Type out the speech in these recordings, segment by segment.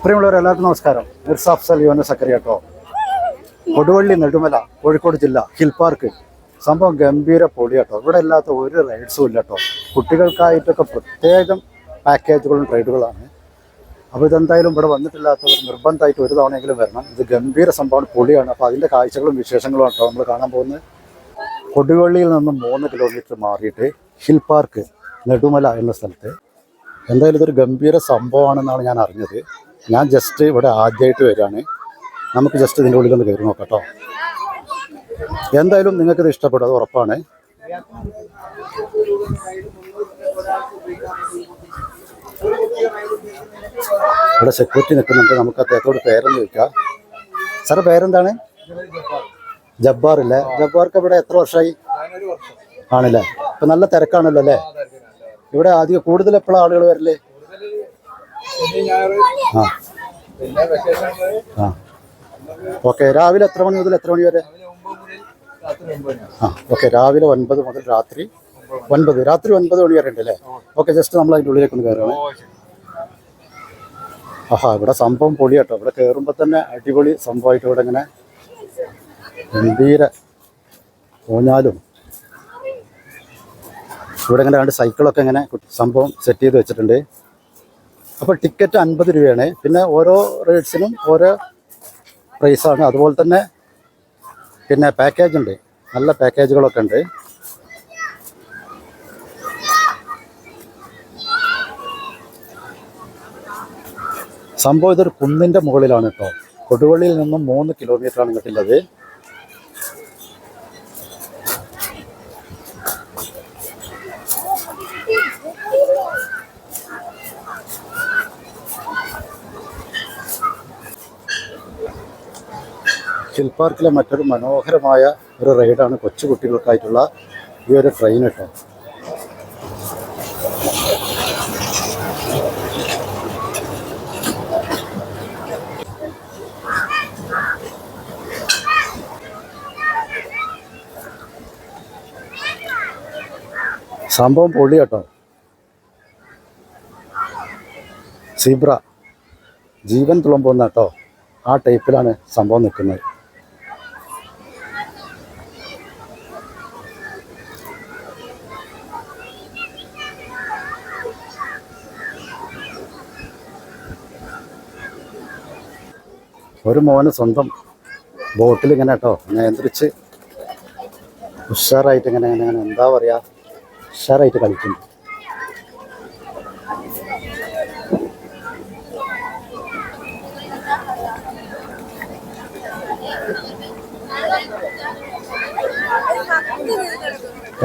പ്രിയമുള്ളവർ എല്ലാവർക്കും നമസ്കാരം. മിർസാഫ് സലിയോന സക്കറിയാട്ടോ കൊടുവള്ളി നെടുമല കോഴിക്കോട് ജില്ല ഹിൽ പാർക്ക്. സംഭവം ഗംഭീര പൊളിയാട്ടോ ഇവിടെ ഇല്ലാത്ത ഒരു റൈഡ്സും ഇല്ല കേട്ടോ. കുട്ടികൾക്കായിട്ടൊക്കെ പ്രത്യേകം പാക്കേജുകളും റൈഡുകളാണ്. അപ്പോൾ ഇതെന്തായാലും ഇവിടെ വന്നിട്ടില്ലാത്തവർ നിർബന്ധമായിട്ട് ഒരു തവണയെങ്കിലും വരണം. ഇത് ഗംഭീര സംഭവമാണ് പൊളിയാണ്. അപ്പോൾ അതിന്റെ കാഴ്ചകളും വിശേഷങ്ങളും കേട്ടോ നമ്മൾ കാണാൻ പോകുന്നത്. കൊടുവള്ളിയിൽ നിന്നും മൂന്ന് കിലോമീറ്റർ മാറിയിട്ട് ഹിൽ പാർക്ക് നെടുമല എന്ന സ്ഥലത്ത്. എന്തായാലും ഇതൊരു ഗംഭീര സംഭവമാണെന്നാണ് ഞാൻ അറിഞ്ഞത്. ഞാൻ ജസ്റ്റ് ഇവിടെ ആദ്യമായിട്ട് വരികയാണ്. നമുക്ക് ജസ്റ്റ് ഇതിന്റെ ഉള്ളിലൊന്ന് കയറി നോക്കാം കേട്ടോ എന്തായാലും നിങ്ങൾക്കിത് ഇഷ്ടപ്പെടും അത് ഉറപ്പാണ്. ഇവിടെ സെക്യൂരിറ്റി നിൽക്കുന്നുണ്ട് നമുക്ക് അദ്ദേഹത്തോട് പേരൊന്ന് ചോദിക്കാം. സാറ് പേരെന്താണ്? ജബ്ബാർ ഇല്ലേ ജബ്ബാർക്ക് ഇവിടെ എത്ര വർഷമായി? ആണല്ലേ? ഇപ്പം നല്ല തിരക്കാണല്ലോ അല്ലേ? ഇവിടെ ആദ്യം കൂടുതൽ എപ്പോഴാണ് ആളുകൾ വരല്ലേ ആ. ഓക്കെ രാവിലെ എത്ര മണി മുതൽ എത്ര മണി വരെ? ആ ഓക്കെ രാവിലെ ഒൻപത് മുതൽ രാത്രി ഒൻപത്. രാത്രി ഒൻപത് മണി വരെ ഉണ്ട് അല്ലേ ഓക്കെ ജസ്റ്റ് നമ്മൾ അതിന്റെ ഉള്ളിലേക്ക് ഒന്ന് കയറണം ആഹാ ഇവിടെ സംഭവം പൊളി കേട്ടോ ഇവിടെ കയറുമ്പോൾ തന്നെ അടിപൊളി സംഭവമായിട്ട് ഇവിടെ ഇങ്ങനെ ഗംഭീര ഊഞ്ഞാലും. ഇവിടെ ഇങ്ങനെ രണ്ട് സൈക്കിളൊക്കെ ഇങ്ങനെ സംഭവം സെറ്റ് ചെയ്ത് വെച്ചിട്ടുണ്ട്. അപ്പോൾ ടിക്കറ്റ് അൻപത് രൂപയാണ്. പിന്നെ ഓരോ റേറ്റ്സിനും ഓരോ പ്രൈസാണ് അതുപോലെ തന്നെ പിന്നെ പാക്കേജ് ഉണ്ട്. നല്ല പാക്കേജുകളൊക്കെ ഉണ്ട്. സംഭവം ഇതൊരു കുന്നിന്റെ മുകളിലാണ് കേട്ടോ. കൊടുവള്ളിയിൽ നിന്നും മൂന്ന് കിലോമീറ്ററാണ് ഇങ്ങോട്ടുള്ളത്. ഹിൽ പാർക്കിലെ മറ്റൊരു മനോഹരമായ ഒരു റൈഡാണ് കൊച്ചു കുട്ടികൾക്കായിട്ടുള്ള ഈ ഒരു ട്രെയിൻ കേട്ടോ. സംഭവം പൊള്ളി കേട്ടോ. സീബ്ര. ജീവൻ തുളുമ്പുന്ന കേട്ടോ. ആ ടൈപ്പിലാണ് സംഭവം നിൽക്കുന്നത്. ഒരു മോന് സ്വന്തം ബോട്ടിൽ ഇങ്ങനെ കേട്ടോ നിയന്ത്രിച്ച് ഉഷാറായിട്ട് ഇങ്ങനെ ഇങ്ങനെ ഇങ്ങനെ എന്താ പറയുക ഉഷാറായിട്ട് കളിക്കുന്നു.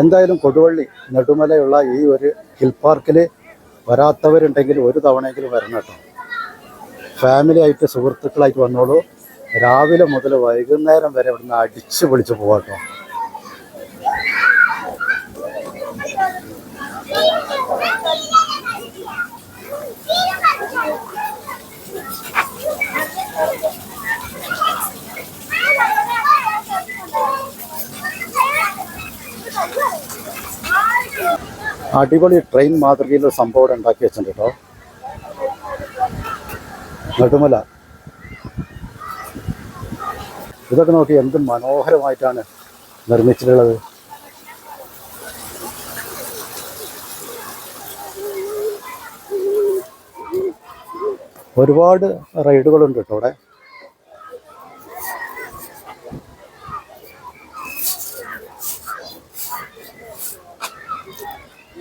എന്തായാലും കൊടുവള്ളി നെടുമലയുള്ള ഈ ഒരു ഹിൽ പാർക്കിൽ വരാത്തവരുണ്ടെങ്കിൽ ഒരു തവണയെങ്കിലും വരണം കേട്ടോ. ഫാമിലി ആയിട്ട് സുഹൃത്തുക്കളായിട്ട് വന്നോളൂ. രാവിലെ മുതൽ വൈകുന്നേരം വരെ ഇവിടുന്ന് അടിച്ച് പൊളിച്ച് പോവാട്ടോ അടിപൊളി ട്രെയിൻ മാതൃകയിൽ സംഭവം ഉണ്ടാക്കി വെച്ചിട്ടുണ്ട് കേട്ടോ. നെടുമല ഇതൊക്കെ നോക്കി എന്ത് മനോഹരമായിട്ടാണ് നിർമ്മിച്ചിട്ടുള്ളത്. ഒരുപാട് റൈഡുകളുണ്ട് കേട്ടോ അവിടെ.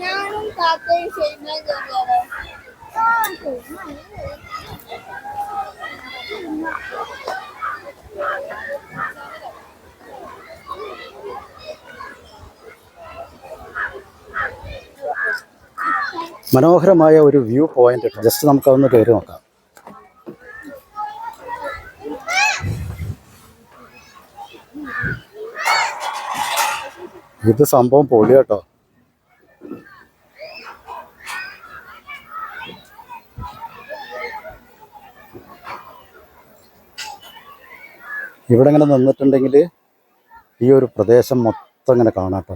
ഞാനും താത്തയും മനോഹരമായ ഒരു വ്യൂ പോയിന്റ് ജസ്റ്റ് നമുക്ക് അതൊന്ന് കയറി നോക്കാം. ഇത് സംഭവം പൊളി കേട്ടോ ഇവിടെ ഇങ്ങനെ നിന്നിട്ടുണ്ടെങ്കിൽ ഈ ഒരു പ്രദേശം മൊത്തം ഇങ്ങനെ കാണാട്ടോ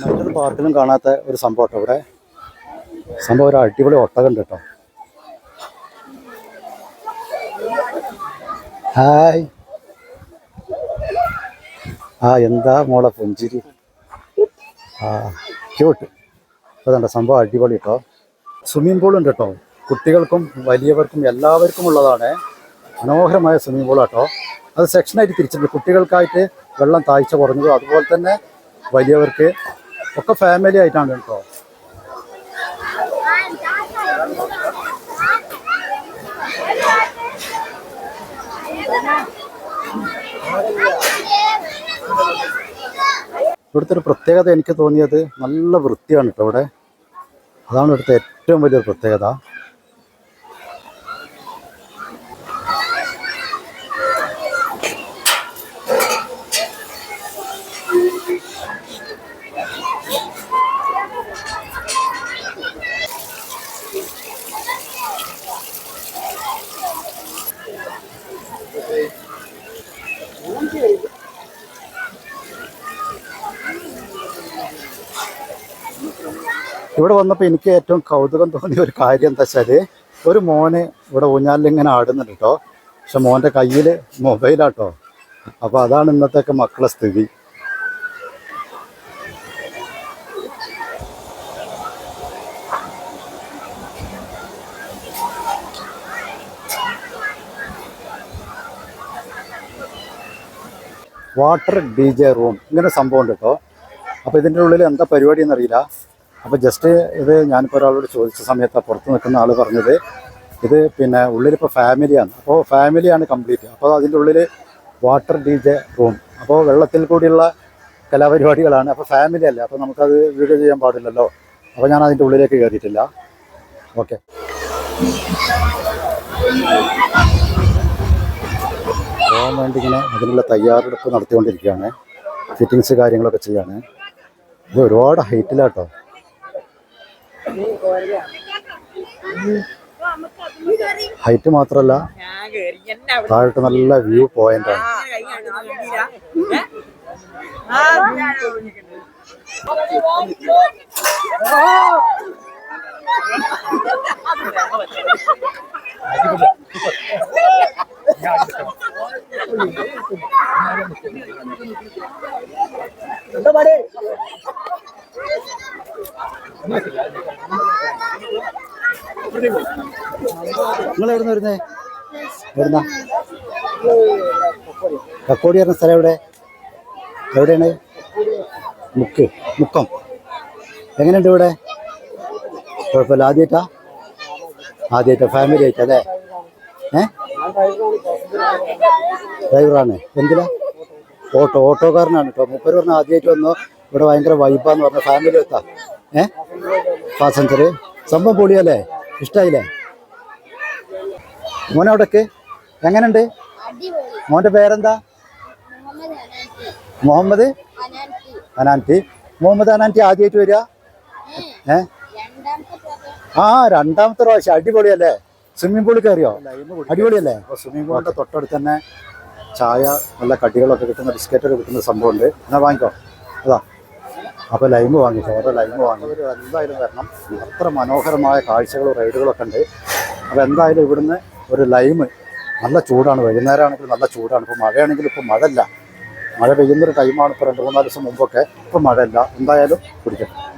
മറ്റൊരു പാർക്കിലും കാണാത്ത ഒരു സംഭവം ഇവിടെ. സംഭവം ഒരു അടിപൊളി ഒട്ടകണ്ട് കേട്ടോ. ഹായ്. ആ എന്താ മോളെ പുഞ്ചിരി? ആ ക്യൂട്ട് അതുണ്ട് സംഭവം അടിപൊളി കേട്ടോ. സ്വിമ്മിംഗ് പൂളുണ്ട് കേട്ടോ. കുട്ടികൾക്കും വലിയവർക്കും എല്ലാവർക്കും ഉള്ളതാണ് മനോഹരമായ സ്വിമ്മിംഗ് പൂൾ കേട്ടോ അത് സെക്ഷനായിട്ട് തിരിച്ചിട്ടുണ്ട്. കുട്ടികൾക്കായിട്ട് വെള്ളം താഴ്ച കുറഞ്ഞതും അതുപോലെ തന്നെ വലിയവർക്ക് ഒക്കെ ഫാമിലി ആയിട്ടാണ് കേട്ടോ. ഇവിടുത്തെ ഒരു പ്രത്യേകത എനിക്ക് തോന്നിയത് നല്ല വൃത്തിയാണ് കേട്ടോ ഇവിടെ. അതാണ് ഇവിടുത്തെ ഏറ്റവും വലിയൊരു പ്രത്യേകത. ഇവിടെ വന്നപ്പോൾ എനിക്ക് ഏറ്റവും കൗതുകം തോന്നിയ ഒരു കാര്യം എന്താ വെച്ചാൽ ഒരു മോന് ഇവിടെ ഊഞ്ഞാലിൽ ഇങ്ങനെ ആടുന്നുണ്ട് കേട്ടോ പക്ഷെ മോന്റെ കയ്യിൽ മൊബൈലാട്ടോ. അപ്പോൾ അതാണ് ഇന്നത്തെയൊക്കെ മക്കളെ സ്ഥിതി. Water D J room. ഇങ്ങനെ സംഭവം ഉണ്ട് കേട്ടോ അപ്പോൾ ഇതിന്റെ ഉള്ളിൽ എന്താ പരിപാടി എന്നറിയില്ല. അപ്പോൾ ജസ്റ്റ് ഇത് ഞാനിപ്പോൾ ഒരാളോട് ചോദിച്ച സമയത്ത് പുറത്ത് നിൽക്കുന്ന ആൾ പറഞ്ഞത് ഇത് പിന്നെ ഉള്ളിലിപ്പോൾ ഫാമിലിയാണ് അപ്പോൾ ഫാമിലിയാണ് കംപ്ലീറ്റ് അപ്പോൾ അതിന്റെ ഉള്ളിൽ വാട്ടർ ഡി ജെ റൂം അപ്പോൾ വെള്ളത്തിൽ കൂടിയുള്ള കലാപരിപാടികളാണ്. അപ്പോൾ ഫാമിലി അല്ലേ? അപ്പോൾ നമുക്കത് വീഡിയോ ചെയ്യാൻ പാടില്ലല്ലോ. അപ്പോൾ ഞാൻ അതിന്റെ ഉള്ളിലേക്ക് കയറിയിട്ടില്ല. ഓക്കെ പോകാൻ വേണ്ടി ഇങ്ങനെ അതിനുള്ള തയ്യാറെടുപ്പ് നടത്തിക്കൊണ്ടിരിക്കുകയാണ്. ഫിറ്റിങ്സ് കാര്യങ്ങളൊക്കെ ചെയ്യാണ്. ഇത് ഒരുപാട് ഹൈറ്റിലാട്ടോ ഹൈറ്റ് മാത്രല്ല. താഴോട്ട് നല്ല വ്യൂ പോയിന്റ് ആണ്. നിങ്ങൾ എവിടെ വരുന്നേ? എവിടുന്ന? കക്കോടി പറഞ്ഞ സ്ഥലം എവിടെ? എവിടെയാണ്? മുക്ക് മുക്കം. എങ്ങനെയുണ്ട് ഇവിടെ? കുഴപ്പമില്ല. ആദ്യമായിട്ടാ? ആദ്യമായിട്ടാ. ഫാമിലി ആയിട്ടാ അല്ലേ? ഏ? ഡ്രൈവറാണ്. എന്തിനാ? ഓട്ടോ ഓട്ടോക്കാരനാണ് കേട്ടോ. മുപ്പര് പറഞ്ഞ ആദ്യമായിട്ട് വന്നു. ഇവിടെ ഭയങ്കര വൈബാന്ന് പറഞ്ഞ ഫാമിലി എത്താ ഏ? പാസഞ്ചർ സംഭവം പൊളിയല്ലേ? ഇഷ്ടായില്ലേ? മോനവിടക്ക് എങ്ങനെയുണ്ട് അടിപൊളി. മോന്റെ പേരെന്താ? മുഹമ്മദ് അനാന്റി മുഹമ്മദ് അനാന്റി ആദ്യമായിട്ട് വരിക? ഏ ആ രണ്ടാമത്തെ പ്രാവശ്യം. അടിപൊളിയല്ലേ? സ്വിമ്മിംഗ് പൂളിൽ കയറിയോ? അടിപൊളിയല്ലേ? അപ്പോൾ സ്വിമ്മിംഗ് പൂളിന്റെ തൊട്ടടുത്ത് തന്നെ ചായ നല്ല കടികളൊക്കെ കിട്ടുന്ന ബിസ്ക്കറ്റൊക്കെ കിട്ടുന്ന സംഭവമുണ്ട്. എന്നാ വാങ്ങിക്കോ. അതാ. അപ്പോൾ ലൈമ് വാങ്ങി ഓരോ ലൈമ് വാങ്ങി. ഒരു എന്തായാലും വരണം. അത്ര മനോഹരമായ കാഴ്ചകളും റൈഡുകളൊക്കെ ഉണ്ട്. അപ്പോൾ എന്തായാലും ഇവിടുന്ന് ഒരു ലൈമ് നല്ല ചൂടാണ്. വൈകുന്നേരം ആണെങ്കിൽ നല്ല ചൂടാണ്. ഇപ്പോൾ മഴയാണെങ്കിൽ ഇപ്പോൾ മഴയില്ല. മഴ പെയ്യുന്നൊരു ടൈമാണ് ഇപ്പോൾ രണ്ട് മൂന്നാൽ ദിവസം മുമ്പൊക്കെ ഇപ്പോൾ മഴയില്ല. എന്തായാലും കുടിക്കട്ടെ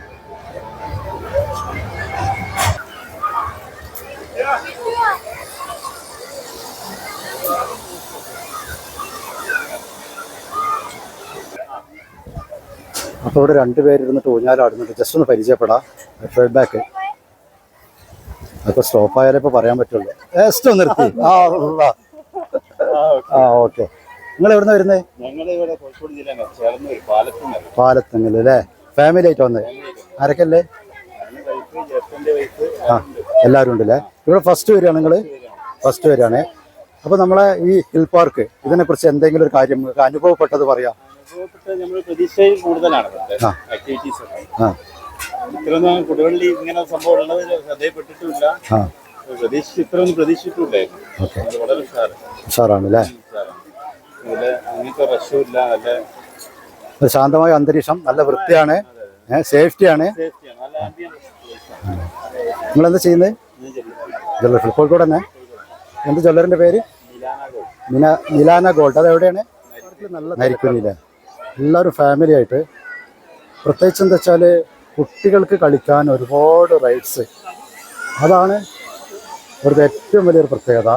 അപ്പോൾ ഇവിടെ രണ്ടുപേരിരുന്നിട്ട് ഊഞ്ഞാലാടുന്നുണ്ട് ജസ്റ്റ് ഒന്ന് പരിചയപ്പെടാം. ഫീഡ്ബാക്ക് അതൊക്കെ സ്റ്റോപ്പ് ആയാലേ ഇപ്പോൾ പറയാൻ പറ്റുള്ളൂ. ജസ്റ്റ് ഒന്ന് നിർത്തി. ആ. ആ ഓക്കെ. നിങ്ങൾ എവിടുന്ന് വരുന്നത് പാലത്തെങ്കിൽ അല്ലേ? ഫാമിലി ആയിട്ട് വന്നത് ആരൊക്കെയല്ലേ ആ എല്ലാവരും ഉണ്ടല്ലേ? ഇവിടെ ഫസ്റ്റ് വരികയാണ് നിങ്ങൾ ഫസ്റ്റ് വരികയാണേ അപ്പോൾ നമ്മളെ ഈ ഹിൽ പാർക്ക് ഇതിനെക്കുറിച്ച് എന്തെങ്കിലും ഒരു കാര്യം അനുഭവപ്പെട്ടത് പറയാം. നമ്മൾ പ്രതീക്ഷയിൽ കൂടുതലാണ് ഇവിടുത്തെ ആ. ആക്ടിവിറ്റീസ് ഒക്കെ. ആ. ഇത്രയൊന്നും കൊടുവള്ളി ഇങ്ങനെ സംഭവം ഉള്ളത് പ്രതീക്ഷിച്ച് ഇത്രയൊന്നും വളരെ ഉഷാറാണ്. അല്ലേ? ഇവിടെ അങ്ങനത്തെ നല്ല ശാന്തമായ അന്തരീക്ഷം നല്ല വൃത്തിയാണ്. സേഫ്റ്റിയാണ് നിങ്ങളെന്താ ചെയ്യുന്നത് ജ്വല്ലറി കോഴിക്കോട് തന്നെ? എന്ത് ജ്വല്ലറിന്റെ പേര്? മിന മിലാന ഗോൾഡ്. അത് എവിടെയാണ് നരിക്കുനിയിലെ എല്ലാവരും ഫാമിലി ആയിട്ട്. പ്രത്യേകിച്ച് എന്താ വെച്ചാൽ കുട്ടികൾക്ക് കളിക്കാൻ ഒരുപാട് റൈറ്റ്സ് അതാണ് ഒരു ഏറ്റവും വലിയൊരു പ്രത്യേകത.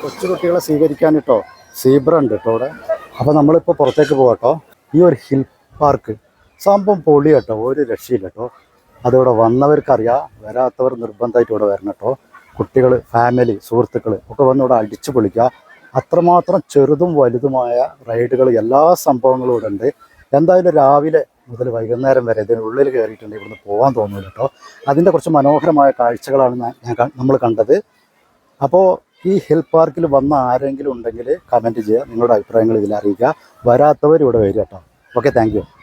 കൊച്ചു കുട്ടികളെ സ്വീകരിക്കാൻ കേട്ടോ സീബ്ര ഉണ്ട് കേട്ടോ അവിടെ. അപ്പോൾ നമ്മളിപ്പോൾ പുറത്തേക്ക് പോകട്ടോ ഈ ഒരു ഹിൽ പാർക്ക് സംഭവം പൊളി കേട്ടോ ഒരു രക്ഷയില്ല കേട്ടോ. അതിവിടെ വന്നവർക്കറിയാം വരാത്തവർ നിർബന്ധമായിട്ട് ഇവിടെ വരണം കേട്ടോ. കുട്ടികൾ ഫാമിലി സുഹൃത്തുക്കൾ ഒക്കെ വന്ന് ഇവിടെ അടിച്ചു പൊളിക്കുക. അത്രമാത്രം ചെറുതും വലുതുമായ റൈഡുകൾ എല്ലാ സംഭവങ്ങളും ഇവിടെ ഉണ്ട്. എന്തായാലും രാവിലെ മുതൽ വൈകുന്നേരം വരെ ഇതിനുള്ളിൽ കയറിയിട്ടുണ്ട് ഇവിടുന്ന് പോകാൻ തോന്നുന്നില്ല കേട്ടോ. അതിന്റെ കുറച്ച് മനോഹരമായ കാഴ്ചകളാണ് ഞാൻ- നമ്മൾ കണ്ടത്. അപ്പോൾ ഈ ഹിൽ പാർക്കിൽ വന്ന ആരെങ്കിലും ഉണ്ടെങ്കിൽ കമന്റ് ചെയ്യുക. നിങ്ങളുടെ അഭിപ്രായങ്ങൾ ഇതിൽ അറിയിക്കുക. വരാത്തവർ ഇവിടെ വരിക കേട്ടോ. Okay thank